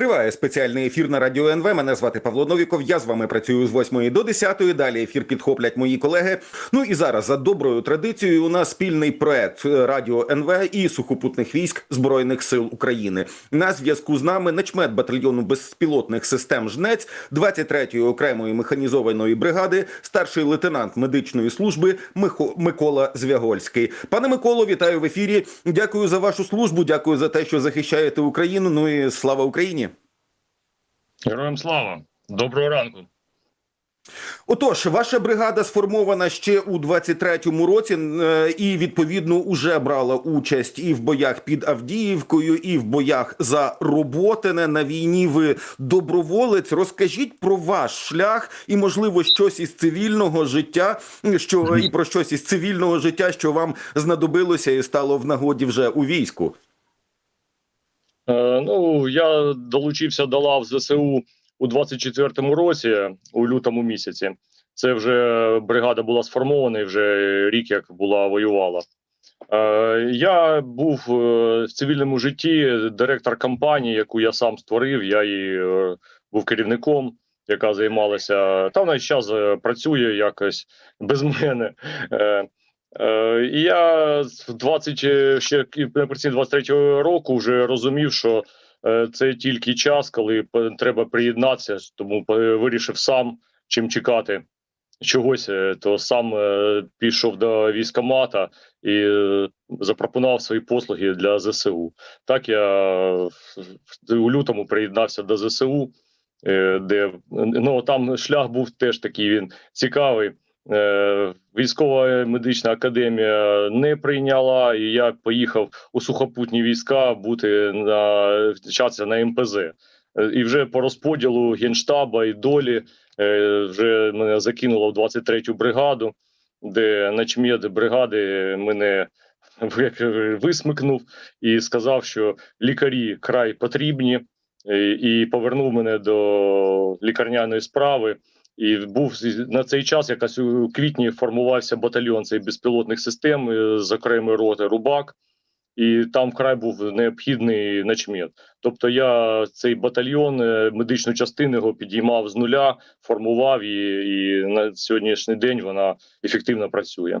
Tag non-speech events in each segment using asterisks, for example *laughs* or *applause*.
Триває спеціальний ефір на радіо НВ. Мене звати Павло Новіков. Я з вами працюю з 8 до 10. Далі ефір підхоплять мої колеги. Ну і зараз за доброю традицією у нас спільний проект Радіо НВ і сухопутних військ Збройних сил України. На зв'язку з нами начмет батальйону безпілотних систем ЖНЕЦ 23-ї окремої механізованої бригади, старший лейтенант медичної служби Михо- Микола Звягольський. Пане Миколо, вітаю в ефірі. Дякую за вашу службу. Дякую за те, що захищаєте Україну. Ну і слава Україні. Героям слава! Доброго ранку! Отож, ваша бригада сформована ще у 23-му році, е, і відповідно уже брала участь і в боях під Авдіївкою, і в боях за Роботине на війні. Ви доброволець. Розкажіть про ваш шлях і, можливо, щось із цивільного життя, що і про щось із цивільного життя, що вам знадобилося і стало в нагоді вже у війську. Е, ну я долучився до лав ЗСУ у 24-му році, у лютому місяці. Це вже бригада була сформована, і вже рік як була воювала. Е, я був е, в цивільному житті директор компанії, яку я сам створив. Я її був керівником, яка займалася. Та вона зараз працює якось без мене. Е, І я з 20, е, ще наприкінці 23 року вже розумів, що е, це тільки час, коли треба приєднатися, тому вирішив сам чим чекати чогось, е, то сам пішов до військомата і запропонував свої послуги для ЗСУ. Так я у лютому приєднався до ЗСУ, де ну там шлях був теж такий він цікавий. Е, Військова медична академія не прийняла, і я поїхав у сухопутні війська бути на вчатися на МПЗ. Е, І вже по розподілу генштаба і долі е, вже мене закинуло в 23-ю бригаду, де начмед бригади мене висмикнув і сказав, що лікарі край потрібні, і повернув мене до лікарняної справи. І був на цей час, якась у квітні формувався батальйон цей безпілотних систем е, з окремої роти Рубак, і там вкрай був необхідний начмет. Тобто я цей батальйон, е, медичну частину його підіймав з нуля, формував і, і на сьогоднішній день вона ефективно працює.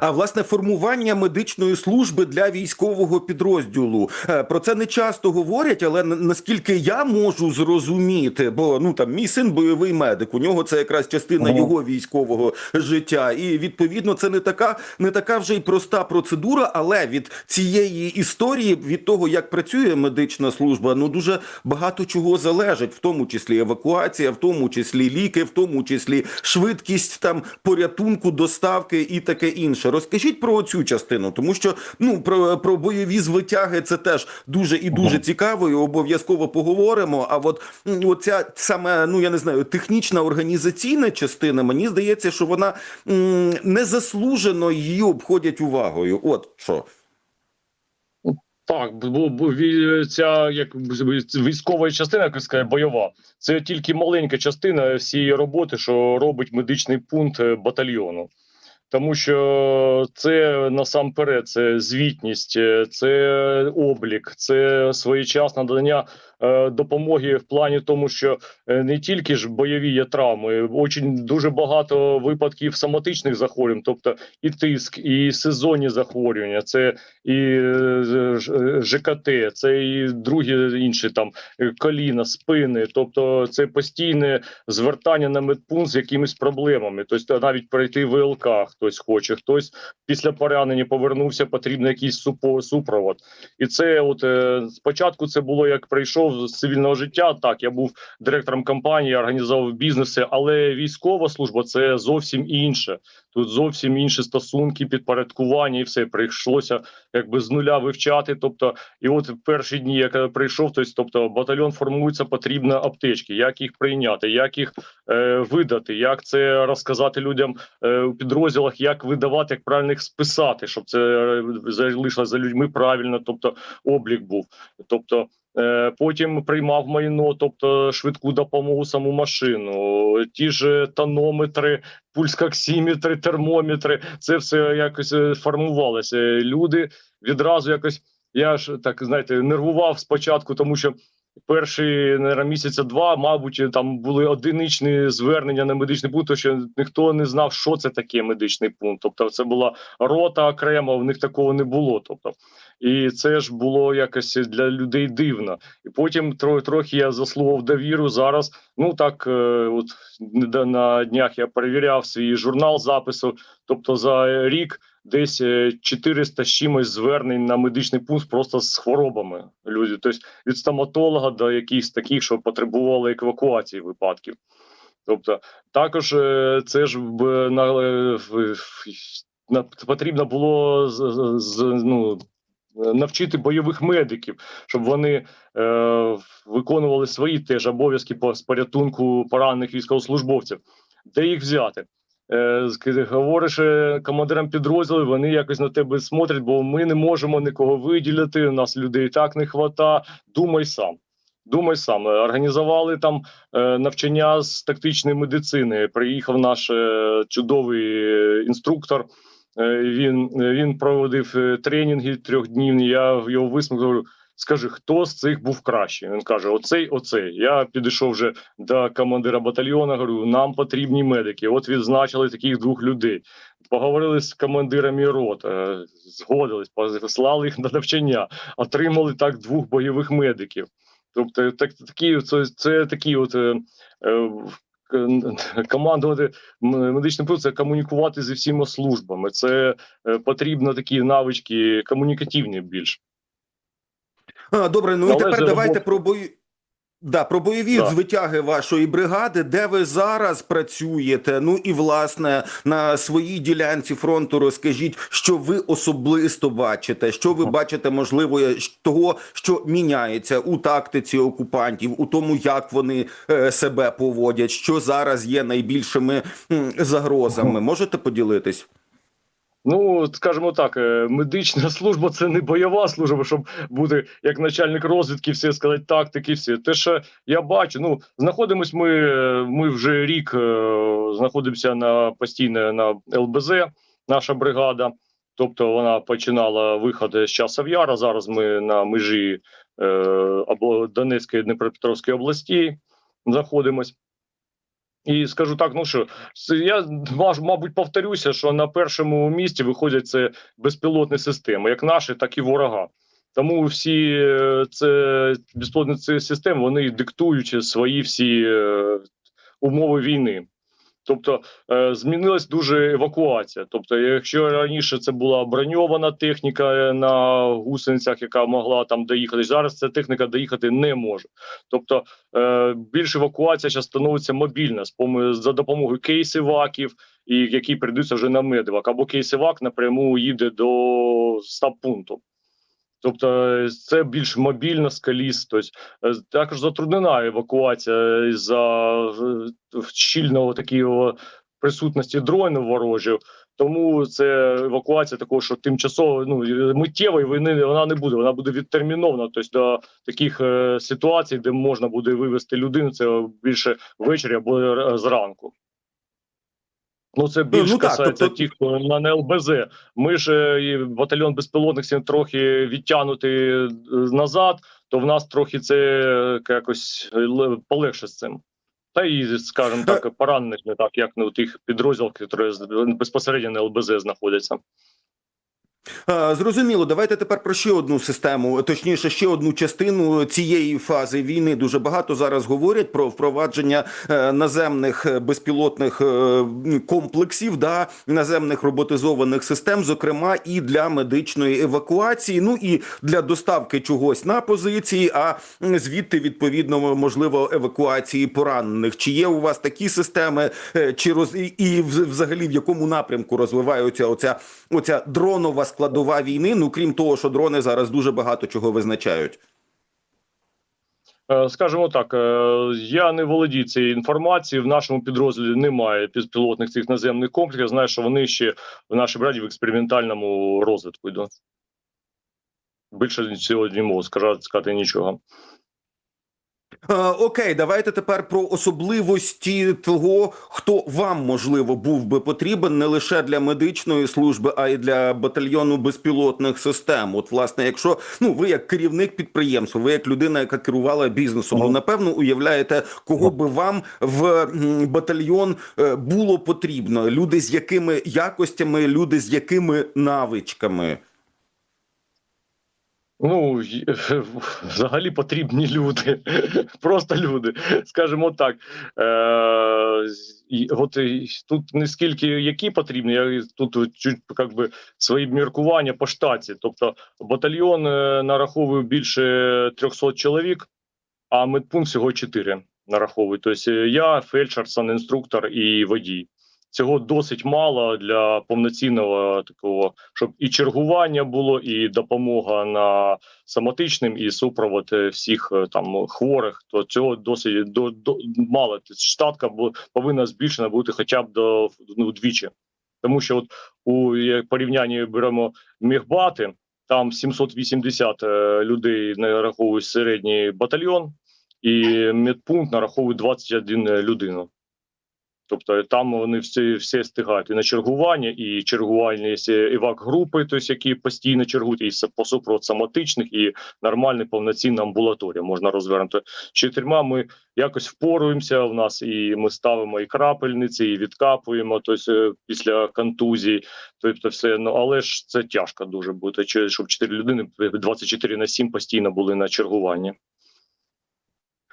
А власне формування медичної служби для військового підрозділу Е, про це не часто говорять, але наскільки я можу зрозуміти, бо ну там мій син бойовий медик, у нього це якраз частина Ага. його військового життя, і відповідно це не така, не така вже й проста процедура, але від цієї історії, від того, як працює медична служба, ну дуже багато чого залежить, в тому числі евакуація, в тому числі ліки, в тому числі швидкість там порятунку, доставки і таке інше. Розкажіть про цю частину, тому що ну про, про бойові звитяги це теж дуже і дуже цікаво, і обов'язково поговоримо. А от оця саме, ну я не знаю, технічна організаційна частина, мені здається, що вона м, незаслужено її обходять увагою. От що. Так, бо, бо ця як військова частина, як сказати, бойова, це тільки маленька частина всієї роботи, що робить медичний пункт е, батальйону. Тому що це насамперед це звітність, е, це облік, це своєчасне надання е, допомоги в плані тому, що е, не тільки ж бойові є травми, очень дуже багато випадків соматичних захворювань, тобто і тиск, і сезонні захворювання, це і ЖКТ, це і другі інші там коліна, спини. Тобто, це постійне звертання на медпункт з якимись проблемами. Тобто, навіть пройти ВЛК хтось хоче, хтось після поранення повернувся, потрібен якийсь супровод. І це, от е, спочатку, це було як прийшов з цивільного життя. Так, я був директором компанії, організовував бізнеси, але військова служба це зовсім інше. Тут зовсім інші стосунки, підпорядкування, і все прийшлося якби з нуля вивчати. Тобто, і от перші дні, як прийшов, тобто, тобто батальйон формується, потрібно аптечки, як їх прийняти, як їх е, видати, як це розказати людям е, у підрозділах, як видавати, як правильно їх списати, щоб це е, залишилося за людьми правильно, тобто облік був. Тобто Е, Потім приймав майно, тобто швидку допомогу, саму машину, ті ж тонометри, пульскоксиметри, термометри. Це все якось е, формувалося. Люди відразу якось. Я ж так знаєте, нервував спочатку, тому що перші наверное, місяця два, мабуть, там були одиничні звернення на медичний пункт, тому що ніхто не знав, що це таке медичний пункт. Тобто, це була рота окремо, в них такого не було. Тобто, і це ж було якось для людей дивно. І потім трохи я заслугав довіру. Зараз ну так, е, от на днях я перевіряв свій журнал запису. Тобто за рік десь е, 400 з чимось звернень на медичний пункт просто з хворобами. Люди, тобто від стоматолога до якихось таких, що потребували евакуації випадків. Тобто, також е, це ж на, е, на, потрібно було з, з- ну, навчити бойових медиків, щоб вони е, виконували свої теж обов'язки по порятунку поранених військовослужбовців. Де їх взяти? Е, говориш е, командирам підрозділів, вони якось на тебе смотрять, бо ми не можемо нікого виділити. У нас людей так не хвата. Думай сам. Думай сам. Е, Організували там навчання з тактичної медицини. Приїхав наш чудовий інструктор. Він, він проводив тренінги трьохднівні. Я його говорю: скажи, хто з цих був краще? Він каже: Оцей, оцей. Я підійшов вже до командира батальйону. Говорю, нам потрібні медики. От відзначили таких двох людей. Поговорили з командирами рот, е, згодились, послали їх на навчання, отримали так двох бойових медиків. Тобто, так такі це, це такі от. Е, е, командувати медичним пунктом це комунікувати зі всіма службами. Це е, потрібно такі навички комунікативні більш. А, добре, ну і тепер давайте роботу- про бої. Да, про бойові Да. звитяги вашої бригади, де ви зараз працюєте. Ну і власне на своїй ділянці фронту розкажіть, що ви особисто бачите, що ви бачите, можливо, того, що міняється у тактиці окупантів, у тому, як вони е, себе поводять, що зараз є найбільшими загрозами. Можете поділитись? Ну, скажімо так, е, медична *laughs* служба це не бойова служба, щоб бути як начальник розвідки, все сказати тактики, всі. Те, що я бачу, ну знаходимось ми, е, ми вже рік е, знаходимося на постійно на ЛБЗ, наша бригада. Тобто вона починала виход з часов яра. Зараз ми на межі е, або Донецької Дніпропетровської області знаходимось. І скажу так, ну що я мабуть повторюся, що на першому місці виходять це безпілотні системи, як наші, так і ворога. Тому всі е, це безпілотні системи вони диктують свої всі е, умови війни. Тобто е, змінилась дуже евакуація. Тобто, якщо раніше це була броньована техніка е, на гусеницях, яка могла там доїхати, зараз ця техніка доїхати не може. Тобто е, більш евакуація зараз становиться мобільна за допомогою кейсиваків, і які прийдуться вже на медивак, або кейсивак напряму їде до стаб-пункту. Тобто е, це більш мобільно скаліст. Тобто, е, також затруднена евакуація за е, щільного такого присутності дронів ворожих. Тому це евакуація такого, що тимчасово ну миттєвої війни вона не буде. Вона буде відтермінована. Тобто до таких е, ситуацій, де можна буде вивести людину, це більше ввечері або зранку. Ну, це більш ну касається тобто- тих, хто на на ЛБЗ. Ми ж е, і батальйон безпілотних сил трохи відтягнутий е, назад, то в нас трохи це е, якось полегше з цим. Та і, скажімо так, поранених не так, як не у тих підрозділах, які безпосередньо на ЛБЗ знаходяться. Е, Зрозуміло, давайте тепер про ще одну систему, точніше, ще одну частину цієї фази війни. Дуже багато зараз говорять про впровадження е, наземних безпілотних е, комплексів, да, наземних роботизованих систем, зокрема і для медичної евакуації, ну і для доставки чогось на позиції, а звідти відповідно можливо евакуації поранених. Чи є у вас такі системи, чи роз і взагалі в якому напрямку розвиваються оця, оця дронова складова війни? Ну крім того, що дрони зараз дуже багато чого визначають. Скажемо так, е, я не володію цією інформацією. В нашому підрозділі немає безпілотних цих наземних комплексів. Я Знаю, що вони ще в нашій браді в експериментальному розвитку йдуть. Більше сьогодні можу сказати нічого. Е, Окей, давайте тепер про особливості того, хто вам можливо був би потрібен не лише для медичної служби, а й для батальйону безпілотних систем. От, власне, якщо ну ви як керівник підприємства, ви як людина, яка керувала бізнесом, ну напевно уявляєте, кого би вам в батальйон е, було потрібно. Люди з якими якостями, люди з якими навичками. Ну *laughs* взагалі потрібні люди, *laughs* просто люди, скажімо так. Е, от тут не скільки які потрібні, я тут чуть би свої міркування по штаті. Тобто батальйон е, нараховує більше 300 чоловік, а медпункт всього 4 нараховує. Тобто я фельдшер, санінструктор і водій. Цього досить мало для повноцінного такого, щоб і чергування було, і допомога на соматичним, і супровод е, всіх е, там хворих. То цього досить до, до мало. Тобто Штатка бу- повинна збільшена бути хоча б до ну, вдвічі. Тому що от у як порівнянні беремо мігбати, там 780 е, людей нараховує середній батальйон, і медпункт нараховує 21 людину. Тобто там вони всі, всі стигають і на чергування, і чергування івак групи, тобто які постійно чергують, і по супровод соматичних, і нормальна повноцінна амбулаторія можна розвернути. Чотирма ми якось впоруємося. В нас і ми ставимо і крапельниці, і відкапуємо. Тобто е, після контузій, тобто все. Ну але ж це тяжко дуже бути. Щоб чотири людини 24 на 7 постійно були на чергуванні.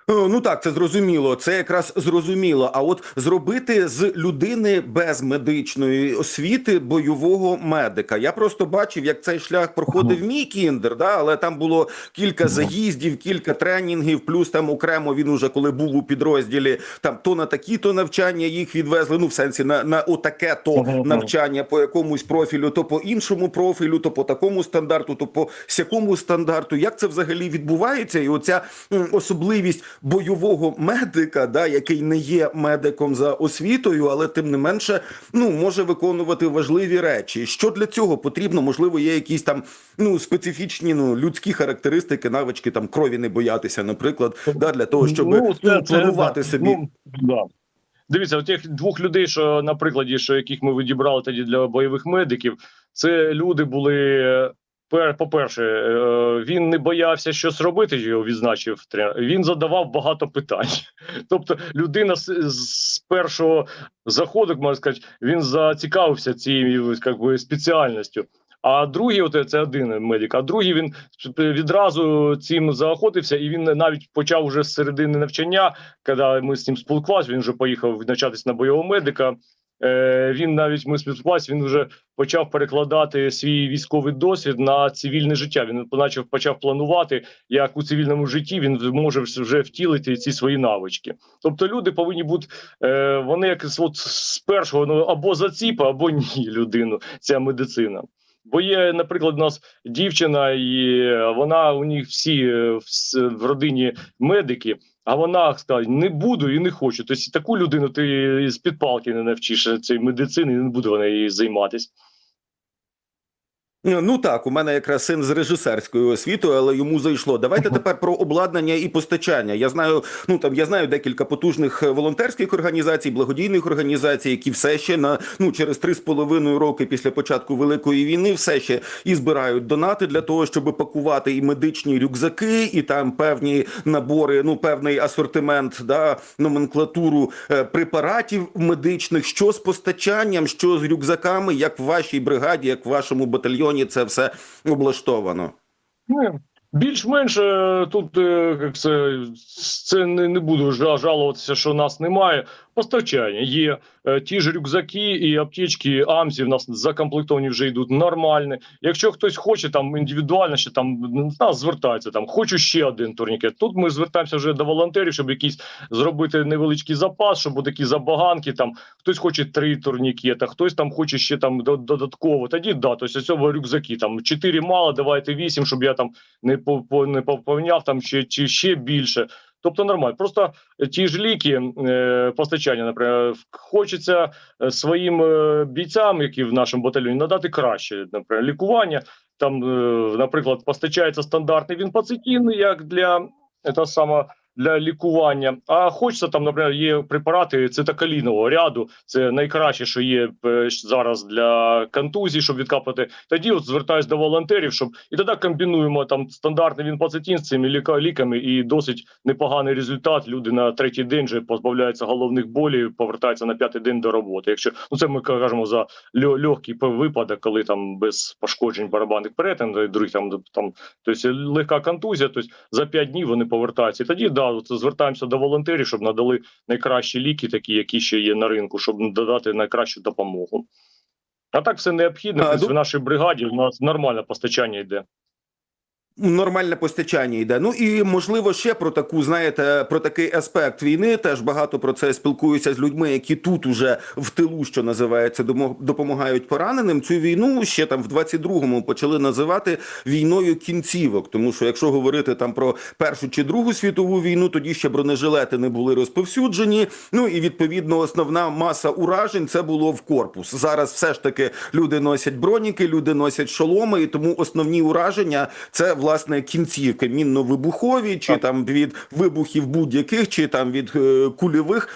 Е, Ну так, це зрозуміло. Це якраз зрозуміло. А от зробити з людини без медичної освіти бойового медика. Я просто бачив, як цей шлях проходив мій кіндер, да, але там було кілька заїздів, кілька тренінгів, плюс там окремо він уже коли був у підрозділі, там то на такі то навчання їх відвезли. Ну, в сенсі на, на отаке то навчання по якомусь профілю, то по іншому профілю, то по такому стандарту, то по сякому стандарту. Як це взагалі відбувається? І оця особливість бойового медика, да, який не є медиком за освітою, але тим не менше ну може виконувати важливі речі. Що для цього потрібно? Можливо, є якісь там ну специфічні ну людські характеристики, навички там крові не боятися, наприклад, да, для того, щоб ну, планувати да. собі. Ну, да. Дивіться, от тих двох людей, що на прикладі, що яких ми відібрали тоді для бойових медиків, це люди були. Е, пер- По-перше, е, він не боявся щось робити, його відзначив тренер. Він задавав багато питань. *laughs* Тобто, людина з першого заходу, можна сказати, він зацікавився цією би, спеціальністю. А другий, от це один медик, а другий він відразу цим заохотився, і він навіть почав уже з середини навчання, коли ми з ним спілкувалися, він вже поїхав навчатися на бойового медика. Е, він навіть ми спілкувалися, він вже почав перекладати свій військовий досвід на цивільне життя. Він почав почав планувати, як у цивільному житті він може вже втілити ці свої навички. Тобто люди повинні бути е, вони як от з першого ну або заціпа, або ні людину. Ця медицина. Бо є, наприклад, у нас дівчина, і вона у них всі е, в, родині медики. А вона сказала, не буду і не хочу. Тобто таку людину ти з під палки не навчиш цієї медицини, не буде вона її займатися. Ну так, у мене якраз син з режисерською освітою, але йому зайшло. Давайте тепер про обладнання і постачання. Я знаю, ну там я знаю декілька потужних волонтерських організацій, благодійних організацій, які все ще на ну через три з половиною роки після початку великої війни все ще і збирають донати для того, щоб пакувати і медичні рюкзаки, і там певні набори, ну певний асортимент, да номенклатуру е, препаратів медичних. Що з постачанням, що з рюкзаками, як в вашій бригаді, як в вашому батальйоні це все облаштовано. Ну, Більш-менш е, тут е, як це, це не, не буду жалуватися, що нас немає. Постачання є Е, ті ж рюкзаки і аптечки Амзі в нас закомплектовані вже йдуть нормальні. Якщо хтось хоче там індивідуально, ще там нас звертається там, хочу ще один турнікет. Тут ми звертаємося вже до волонтерів, щоб якийсь зробити невеличкий запас, щоб такі забаганки. Там хтось хоче три турнікета, хтось там хоче ще там до- додатково. Тоді да, тобто цього рюкзаки там чотири мало, давайте вісім, щоб я там не по не поповняв там ще чи ще більше. Тобто нормально. Просто ті ж ліки е, постачання, наприклад, хочеться е, своїм е, бійцям, які в нашому батальйоні, надати краще, наприклад, лікування. там, наприклад, постачається стандартний вінпацетін, як для того. саме. Для лікування, а хочеться там, наприклад, є препарати цитокалінового ряду. Це найкраще, що є е, зараз для контузій, щоб відкапати. Тоді от звертаюсь до волонтерів, щоб і тоді комбінуємо там стандартний вінпацетін з цими ліка- ліками, і досить непоганий результат. Люди на третій день вже позбавляються головних болів, повертаються на п'ятий день до роботи. Якщо ну це ми кажемо за легкий випадок, коли там без пошкоджень барабанних перетин, других там там тобто легка контузія, тобто за 5 днів вони повертаються. І тоді да, от звертаємося до волонтерів, щоб надали найкращі ліки, такі, які ще є на ринку, щоб додати найкращу допомогу. А так все необхідно. Тобто в нашій бригаді у нас нормальне постачання йде. Нормальне постачання йде. Ну і можливо ще про таку, знаєте, про такий аспект війни. Теж багато про це спілкуюся з людьми, які тут уже в тилу, що називається, допомагають пораненим. Цю війну ще там в 22-му почали називати війною кінцівок. Тому що якщо говорити там про першу чи другу світову війну, тоді ще бронежилети не були розповсюджені. Ну і відповідно основна маса уражень це було в корпус. Зараз все ж таки люди носять броніки, люди носять шоломи, і тому основні ураження це власне кінцівки мінно-вибухові, чи там від вибухів будь-яких, чи там від е, кульових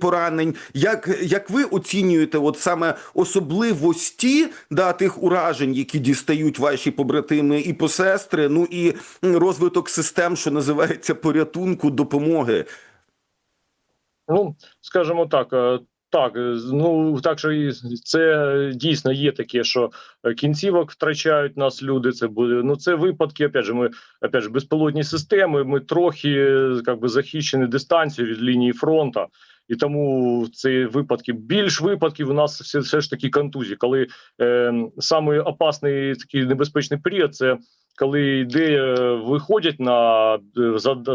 поранень. Як, як ви оцінюєте, от саме особливості да, тих уражень, які дістають ваші побратими і посестри, ну і розвиток систем, що називається порятунку допомоги? Ну, скажімо так, е, так, е, ну так що і це дійсно є таке, що е, кінцівок втрачають нас люди. Це буде ну це випадки. Опять же, ми опять же, безпілотні системи. Ми трохи е, як би захищені дистанцією від лінії фронту. І тому ці випадки більш випадків у нас все, все ж таки контузії. Коли е, самий опасний такий небезпечний період це коли йде, е, виходять на е,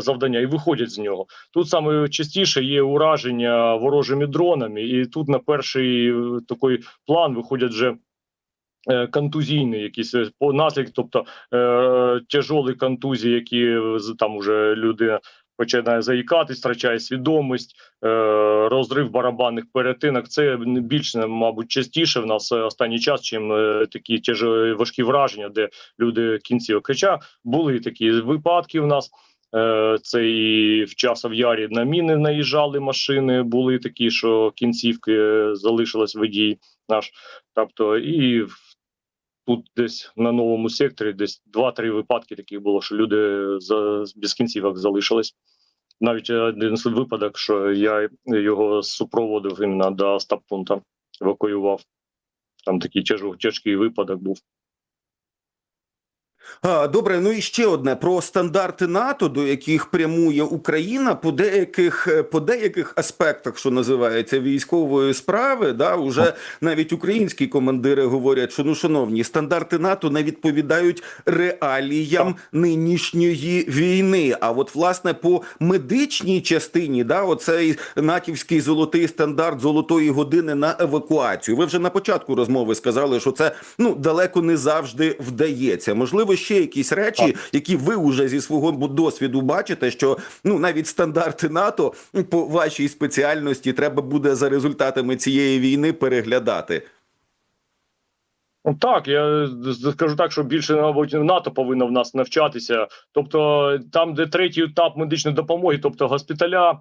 завдання і виходять з нього. Тут саме частіше є ураження ворожими дронами, і тут на перший е, такий план виходять вже. Контузійні якісь по наслідки, тобто тяжолі контузії, які там уже людина починає заїкатись, втрачає свідомість, е, розрив барабанних перетинок. Це більш мабуть частіше в нас останній час, чим е, такі тяжі важкі враження, де люди кінцівок. Хоча були такі випадки в нас. Е, Це і в часов ярі на міни наїжджали машини. Були такі, що кінцівки залишилась водій наш. Тобто, і в- тут десь на новому секторі, десь два-три випадки таких було, що люди за без кінцівок залишились. Навіть один випадок, що я його супроводив іменно до стаб-пункту, евакуював. Там такий тяжкий випадок був. Добре, ну і ще одне про стандарти НАТО, до яких прямує Україна по деяких е, по деяких аспектах, що називається військової справи, да уже навіть українські командири говорять, що ну шановні стандарти НАТО не відповідають реаліям нинішньої війни. А от власне по медичній частині, да, оцей натівський золотий стандарт золотої години на евакуацію. Ви вже на початку розмови сказали, що це ну далеко не завжди вдається. Можливо, ще якісь речі, які ви вже зі свого досвіду бачите, що ну навіть стандарти НАТО по вашій спеціальності треба буде за результатами цієї війни переглядати. Ну, Так, я скажу так, що більше мабуть НАТО повинно в нас навчатися. Тобто, там, де третій етап медичної допомоги, тобто госпіталя,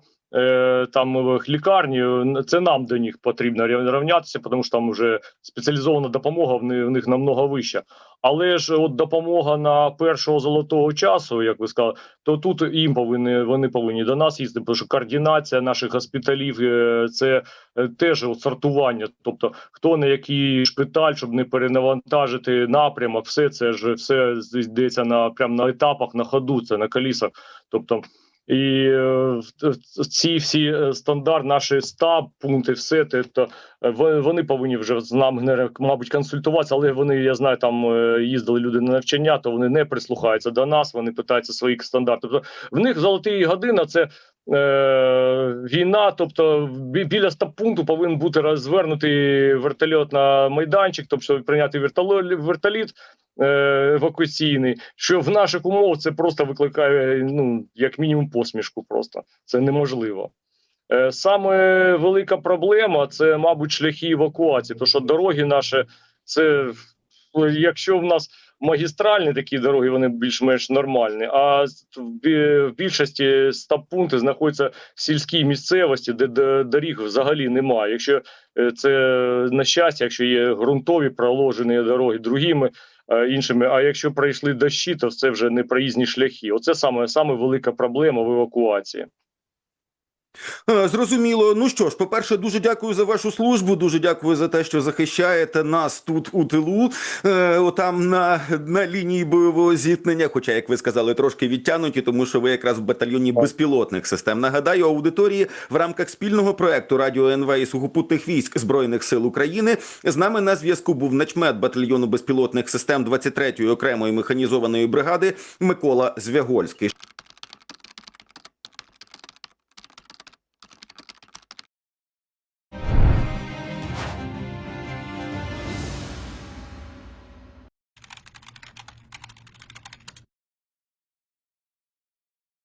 там лікарні, це нам до них потрібно рівнятися, тому що там вже спеціалізована допомога в них, намного вища. Але ж от допомога на першого золотого часу, як ви сказали, то тут їм повинні вони повинні до нас їздити, тому що координація наших госпіталів е, це е, теж от сортування. Тобто, хто на який шпиталь, щоб не перенавантажити напрямок, все це ж все йдеться на прям на етапах, на ходу, це на колісах. Тобто. І е, ці всі е, стандарт, наші стаб, пункти, все те, то е, вони повинні вже з нами мабуть консультуватися, але вони, я знаю, там їздили люди на навчання, то вони не прислухаються до нас, вони питаються своїх стандартів. Тобто в них золоті година це війна. Тобто, біля стаб-пункту повинен бути розвернутий вертольот на майданчик, тобто прийняти вертоліт, евакуаційний. Що в наших умовах це просто викликає ну як мінімум посмішку. Просто це неможливо. Е, Саме велика проблема це, мабуть, шляхи евакуації, тому що дороги наші це якщо в нас магістральні такі дороги, вони більш-менш нормальні. А в більшості стаб-пункти знаходяться в сільській місцевості, де, доріг взагалі немає. Якщо е, це на щастя, якщо є ґрунтові проложені дороги другими е, іншими. А якщо пройшли дощі, то це вже не проїзні шляхи. Оце саме, саме велика проблема в евакуації. Е, Зрозуміло. Ну що ж, по-перше, дуже дякую за вашу службу. Дуже дякую за те, що захищаєте нас тут у тилу, е, отам на, на лінії бойового зіткнення. Хоча, як ви сказали, трошки відтянуті, тому що ви якраз в батальйоні безпілотних систем. Нагадаю, аудиторії в рамках спільного проекту Радіо НВ і сухопутних військ збройних сил України з нами на зв'язку був начмет батальйону безпілотних систем 23-ї окремої механізованої бригади Микола Звягольський.